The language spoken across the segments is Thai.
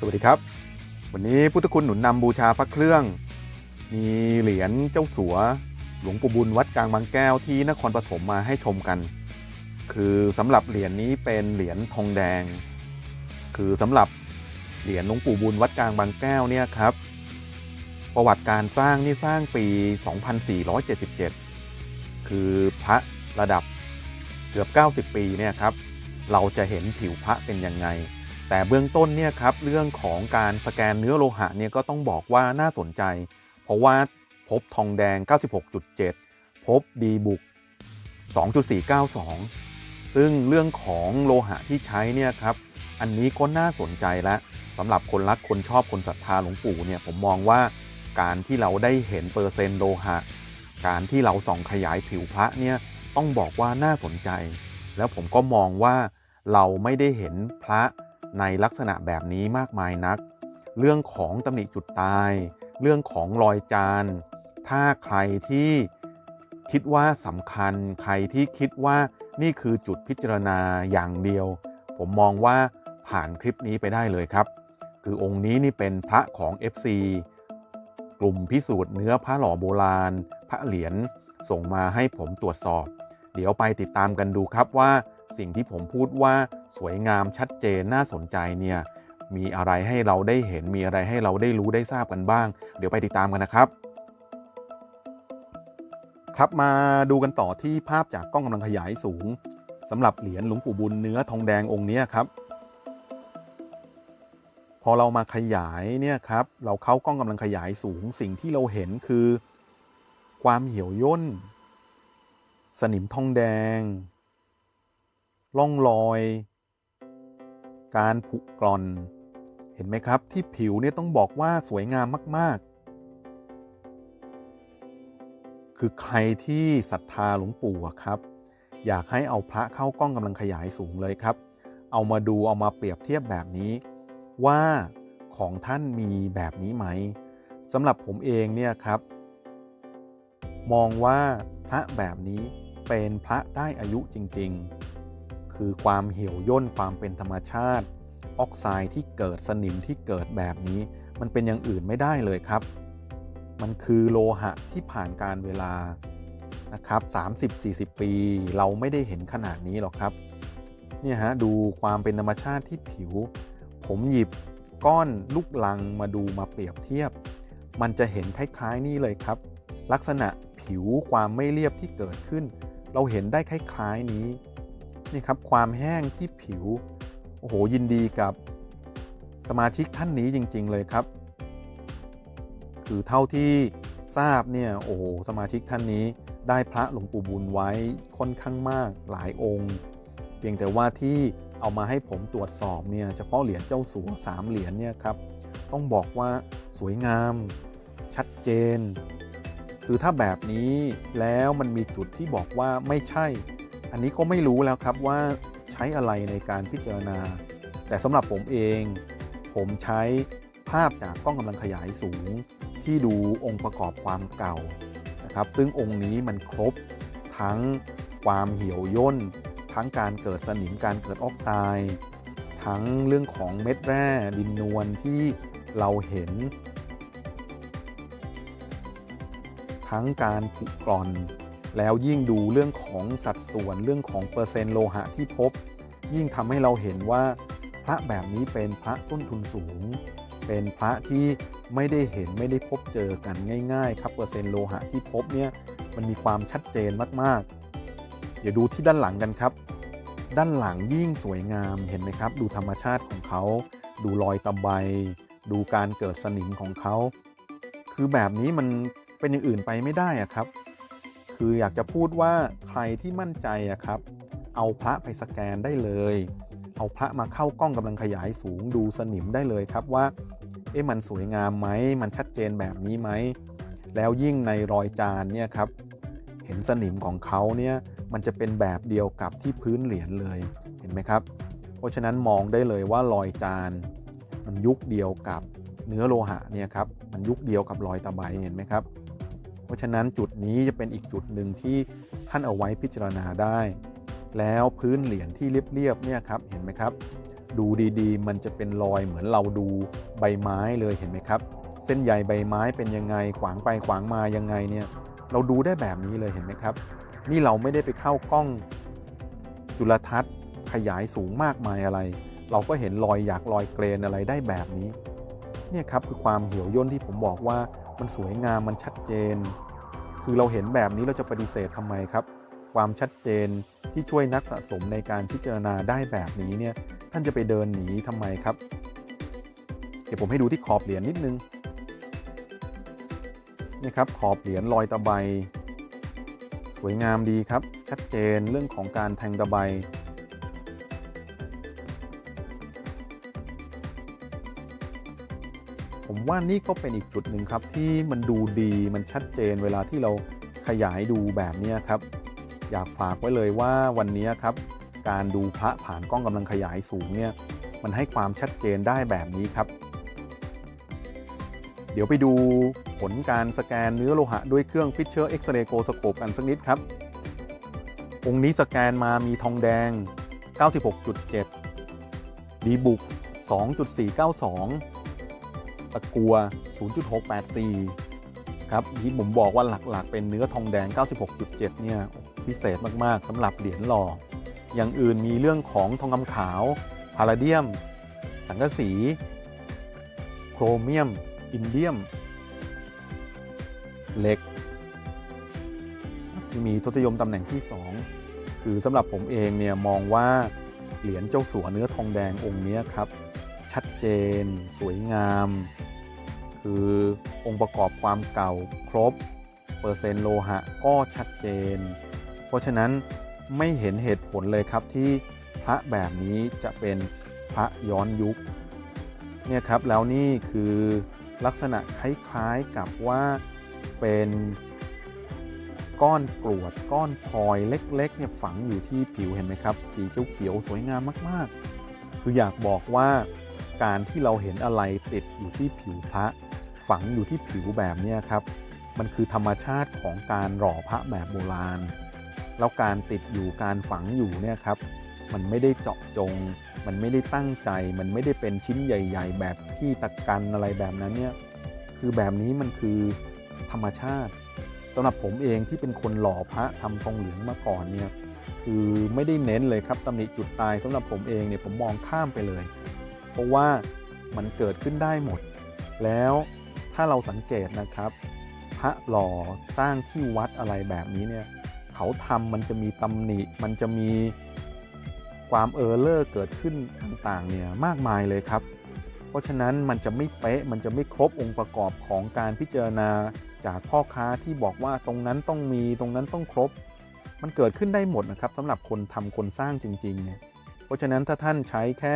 สวัสดีครับ วันนี้พุทธคุณหนุนนำบูชาพระเครื่อง มีเหรียญเจ้าสัว หลวงปู่บุญวัดกลางบางแก้วที่นครปฐมมาให้ชมกัน คือสำหรับเหรียญนี้เป็นเหรียญทองแดง คือสำหรับเหรียญหลวงปู่บุญวัดกลางบางแก้วเนี่ยครับ ประวัติการสร้างนี่สร้างปี 2477 คือพระระดับเกือบ 90 ปีเนี่ยครับ เราจะเห็นผิวพระเป็นยังไง แต่เบื้องต้นเนี่ยครับเรื่องของการสแกนเนื้อโลหะเนี่ยก็ต้องบอกว่าน่าสนใจ เพราะว่าพบทองแดง 96.7 พบดีบุก 2.492 ซึ่งเรื่องของโลหะที่ใช้เนี่ยครับอันนี้ก็น่าสนใจแล้วสำหรับคนรักคนชอบคนศรัทธาหลวงปู่เนี่ยผมมองว่าการที่เราได้เห็นเปอร์เซ็นต์โลหะ การที่เราส่องขยายผิวพระเนี่ยต้องบอกว่าน่าสนใจ แล้วผมก็มองว่าเราไม่ได้เห็นพระ ในลักษณะแบบนี้มากมายนัก เรื่องของตำหนิจุดตาย เรื่องของรอยจาน ถ้าใครที่คิดว่าสำคัญ ใครที่คิดว่านี่คือจุดพิจารณาอย่างเดียว ผมมองว่าผ่านคลิปนี้ไปได้เลยครับ คือองค์นี้นี่เป็นพระของ FC กลุ่มพิสูจน์เนื้อพระหล่อโบราณ พระเหรียญส่งมาให้ผมตรวจสอบ เดี๋ยวไปติดตามกันดูครับว่า สิ่งที่ผมพูดว่าสวยงามชัดเจนน่าสนใจเนี่ยมีอะไรให้เราได้เห็นมีอะไรให้เราได้รู้ได้ทราบกันบ้าง เดี๋ยวไปติดตามกันนะครับ ครับมาดูกันต่อที่ภาพจากกล้องกำลังขยายสูงสำหรับเหรียญหลวงปู่บุญเนื้อทองแดงองค์นี้ครับ พอเรามาขยายเนี่ยครับเราเข้ากล้องกำลังขยายสูง สิ่งที่เราเห็นคือ ความเหี่ยวย่น สนิมทองแดง ร่องรอย การผุกร่อน เห็นไหมครับที่ผิวเนี่ยต้องบอกว่าสวยงามมาก ๆ คือใครที่ศรัทธาหลวงปู่ครับ อยากให้เอาพระเข้ากล้องกำลังขยายสูงเลยครับ เอามาดูเอามาเปรียบเทียบแบบนี้ ว่าของท่านมีแบบนี้ไหมสำหรับผมเองเนี่ยครับ มองว่าพระแบบนี้เป็นพระได้อายุจริง ๆ คือความเหี่ยวย่นความเป็นธรรมชาติ ออกไซด์ที่เกิดสนิมที่เกิดแบบนี้ มันเป็นอย่างอื่นไม่ได้เลยครับ มันคือโลหะที่ผ่านการเวลานะครับ30-40 ปี เราไม่ได้เห็นขนาดนี้หรอกครับเนี่ยฮะดูความเป็นธรรมชาติที่ผิว ผมหยิบก้อนลูกลังมาดูมาเปรียบเทียบ มันจะเห็นคล้ายๆนี่เลยครับ ลักษณะผิวความไม่เรียบที่เกิดขึ้น เราเห็นได้คล้ายๆนี้ นี่ครับความแห้งที่ผิว โอ้โหยินดีกับสมาชิกท่านนี้จริง ๆ เลยครับ คือเท่าที่ทราบเนี่ยโอ้โหสมาชิกท่านนี้ได้พระหลวงปู่บุญไว้ค่อนข้างมากหลายองค์ เพียงแต่ว่าที่เอามาให้ผมตรวจสอบเนี่ยเฉพาะเหรียญเจ้าสัวสามเหรียญเนี่ยครับต้องบอกว่าสวยงาม ชัดเจน คือถ้าแบบนี้แล้วมันมีจุดที่บอกว่าไม่ใช่ อันนี้ก็ไม่รู้แล้วครับว่าใช้อะไรในการพิจารณา แต่สำหรับผมเอง ผมใช้ภาพจากกล้องกำลังขยายสูง ที่ดูองค์ประกอบความเก่านะครับ ซึ่งองค์นี้มันครบทั้งความเหี่ยวย่น ทั้งการเกิดสนิมการเกิดออกไซด์ทั้งเรื่องของเม็ดแร่ดินนวลที่เราเห็น ทั้งการผุกร่อน แล้วยิ่งดูเรื่องของสัดส่วนเรื่องของเปอร์เซ็นต์โลหะที่พบ ยิ่งทำให้เราเห็นว่าพระแบบนี้เป็นพระต้นทุนสูง เป็นพระที่ไม่ได้เห็นไม่ได้พบเจอกันง่ายๆ ครับเปอร์เซ็นต์โลหะที่พบเนี่ยมันมีความชัดเจนมากๆ เดี๋ยวดูที่ด้านหลังกันครับ ด้านหลังยิ่งสวยงามเห็นไหมครับ ดูธรรมชาติของเขา ดูรอยตะไบดูการเกิดสนิมของเขา คือแบบนี้มันเป็นอย่างอื่นไปไม่ได้อะครับ คืออยากจะพูดว่าใครที่มั่นใจอะครับ เอาพระไปสแกนได้เลย เอาพระมาเข้ากล้องกำลังขยายสูงดูสนิมได้เลยครับว่าเอ๊ะมันสวยงามไหมมันชัดเจนแบบนี้ไหมแล้วยิ่งในรอยจานเนี่ยครับเห็นสนิมของเขาเนี่ยมันจะเป็นแบบเดียวกับที่พื้นเหรียญเลยเห็นไหมครับ เพราะฉะนั้นมองได้เลยว่ารอยจานมันยุคเดียวกับเนื้อโลหะเนี่ยครับมันยุคเดียวกับรอยตะไบเห็นไหมครับ เพราะฉะนั้นจุดนี้จะเป็นอีกจุดหนึ่งที่ท่านเอาไว้พิจารณาได้ แล้วพื้นเหรียญที่เรียบๆเนี่ยครับเห็นไหมครับ ดูดีๆ มันจะเป็นรอยเหมือนเราดูใบไม้เลยเห็นไหมครับ เส้นใยใบไม้เป็นยังไงขวางไปขวางมายังไงเนี่ยเราดูได้แบบนี้เลยเห็นไหมครับ นี่เราไม่ได้ไปเข้ากล้องจุลทรรศน์ขยายสูงมากมายอะไร เราก็เห็นรอยหยักรอยเกรนอะไรได้แบบนี้ เนี่ยครับคือความเหี่ยวย่นที่ผมบอกว่ามันสวยงามมันชัดเจน คือเราเห็นแบบนี้เราจะปฏิเสธทำไมครับ ความชัดเจนที่ช่วยนักสะสมในการพิจารณาได้แบบนี้เนี่ยท่านจะไปเดินหนีทำไมครับ เดี๋ยวผมให้ดูที่ขอบเหรียญนิดนึงนี่ครับขอบเหรียญรอยตะไบสวยงามดีครับ ชัดเจนเรื่องของการแทงตะไบ ผมว่านี่ก็เป็นอีกจุดหนึ่งครับที่มันดูดีมันชัดเจนเวลาที่เราขยายดูแบบนี้ครับ อยากฝากไว้เลยว่าวันนี้ครับ การดูพระผ่านกล้องกำลังขยายสูงเนี่ยมันให้ความชัดเจนได้แบบนี้ครับ เดี๋ยวไปดูผลการสแกนเนื้อโลหะด้วยเครื่อง Fisher X-ray g o s c o p e กันสักนิดครับ องค์นี้สแกนมามีทองแดง 96.7 ดีบุก 2.492 ตะกัว 0.684 ครับที่ผมบอกว่าหลักๆ เป็นเนื้อทองแดง 96.7 เนี่ยพิเศษมากๆสำหรับเหรียญหล่อ อย่างอื่นมีเรื่องของทองคำขาวพาราเดียม สังกะสี โครเมียม อินเดียม เหล็ก ที่มีทศนิยมตำแหน่งที่ 2 คือสำหรับผมเองเนี่ยมองว่าเหรียญเจ้าสัวเนื้อทองแดงองค์นี้ครับ ชัดเจน สวยงาม คือองค์ประกอบความเก่าครบ เปอร์เซ็นต์โลหะก็ชัดเจน เพราะฉะนั้นไม่เห็นเหตุผลเลยครับที่พระแบบนี้จะเป็นพระย้อนยุคเนี่ยครับแล้วนี่คือลักษณะคล้ายๆกับว่าเป็นก้อนกรวดก้อนพลอยเล็กๆเนี่ยฝังอยู่ที่ผิวเห็นไหมครับ สีเขียวๆสวยงามมากๆ คืออยากบอกว่า การที่เราเห็นอะไรติดอยู่ที่ผิวพระ ฝังอยู่ที่ผิวแบบนี้ครับ มันคือธรรมชาติของการหล่อพระแบบโบราณ แล้วการติดอยู่การฝังอยู่เนี่ยครับ มันไม่ได้เจาะจง มันไม่ได้ตั้งใจ มันไม่ได้เป็นชิ้นใหญ่ ๆ แบบที่ตะกันอะไรแบบนั้นเนี่ย คือแบบนี้มันคือธรรมชาติสำหรับผมเองที่เป็นคนหล่อพระทำทองเหลืองมาก่อนเนี่ยคือไม่ได้เน้นเลยครับตำหนิจุดตายสำหรับผมเองเนี่ยผมมองข้ามไปเลย ราะว่ามันเกิดขึ้นได้หมด แล้วถ้าเราสังเกตนะครับ พระหล่อสร้างที่วัดอะไรแบบนี้เนี่ยเขาทำมันจะมีตำหนิ มันจะมีความเออร์เลอร์เกิดขึ้นต่างๆเนี่ยมากมายเลยครับ เพราะฉะนั้นมันจะไม่เป๊ะมันจะไม่ครบองค์ประกอบของการพิจารณาจากพ่อค้าที่บอกว่าตรงนั้นต้องมีตรงนั้นต้องครบ มันเกิดขึ้นได้หมดนะครับสำหรับคนทำคนสร้างจริงๆเนี่ยเพราะฉะนั้นถ้าท่านใช้แค่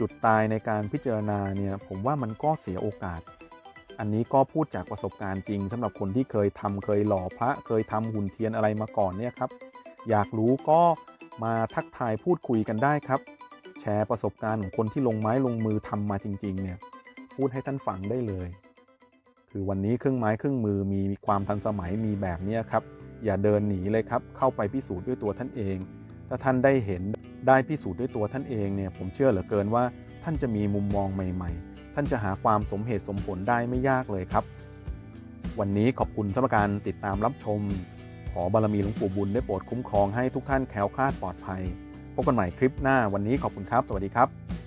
จุดตายในการพิจารณาเนี่ยผมว่ามันก็เสียโอกาส อันนี้ก็พูดจากประสบการณ์จริงสำหรับคนที่เคยทำเคยหล่อพระ เคยทำหุ่นเทียนอะไรมาก่อนเนี่ยครับ อยากรู้ก็มาทักทายพูดคุยกันได้ครับ แชร์ประสบการณ์ของคนที่ลงไม้ลงมือทำมาจริง ๆ เนี่ยพูดให้ท่านฟังได้เลย คือวันนี้เครื่องไม้เครื่องมือมีความทันสมัยมีแบบนี้ครับ อย่าเดินหนีเลยครับ เข้าไปพิสูจน์ด้วยตัวท่านเอง ถ้าท่านได้เห็น ได้พิสูจน์ด้วยตัวท่านเองเนี่ยผมเชื่อเหลือเกินว่าท่านจะมีมุมมองใหม่ ๆ ท่านจะหาความสมเหตุสมผลได้ไม่ยากเลยครับ วันนี้ขอบคุณสำหรับการติดตามรับชม ขอบารมีหลวงปู่บุญได้โปรดคุ้มครองให้ทุกท่านแคล้วคลาดปลอดภัย พบกันใหม่คลิปหน้าวันนี้ขอบคุณครับ สวัสดีครับ